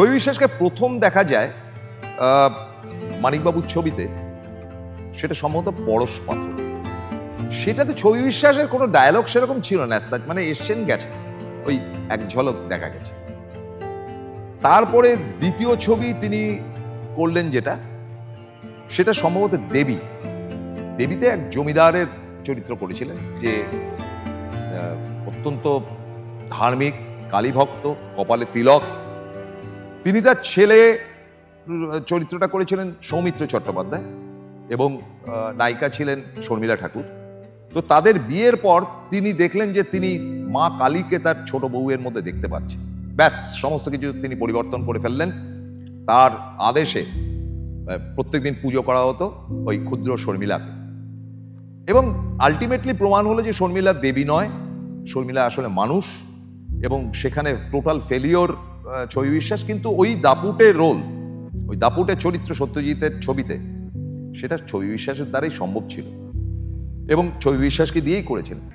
ছবি বিশ্বাসকে প্রথম দেখা যায় মানিকবাবুর ছবিতে, সেটা সম্ভবত পরশ পাথর। সেটাতে ছবি বিশ্বাসের কোনো ডায়ালগ সেরকম ছিল না মানে এসছেন গেছে, ওই এক ঝলক দেখা গেছে। তারপরে দ্বিতীয় ছবি তিনি করলেন যেটা, সেটা সম্ভবত দেবী। দেবীতে এক জমিদারের চরিত্র করেছিলেন, যে অত্যন্ত ধার্মিক, কালীভক্ত, কপালে তিলক তিনি তার ছেলে চরিত্রটা করেছিলেন সৌমিত্র চট্টোপাধ্যায় এবং নায়িকা ছিলেন শর্মিলা ঠাকুর। তো তাদের বিয়ের পর তিনি দেখলেন যে তিনি মা কালীকে তার ছোট বউয়ের মধ্যে দেখতে পাচ্ছেন ব্যাস, সমস্ত কিছু তিনি পরিবর্তন করে ফেললেন। তার আদেশে প্রত্যেকদিন পুজো করা হতো ওই ক্ষুদ্র শর্মিলাকে। এবং আলটিমেটলি প্রমাণ হলো যে শর্মিলা দেবী নয়, শর্মিলা আসলে মানুষ এবং সেখানে টোটাল ফেলিওর ছবি বিশ্বাস, কিন্তু ওই দাপুটের রোল, ওই দাপুটের চরিত্র সত্যজিতের ছবিতে, সেটা ছবি বিশ্বাসের দ্বারাই সম্ভব ছিল। এবং ছবি বিশ্বাসকে দিয়েই করেছিলেন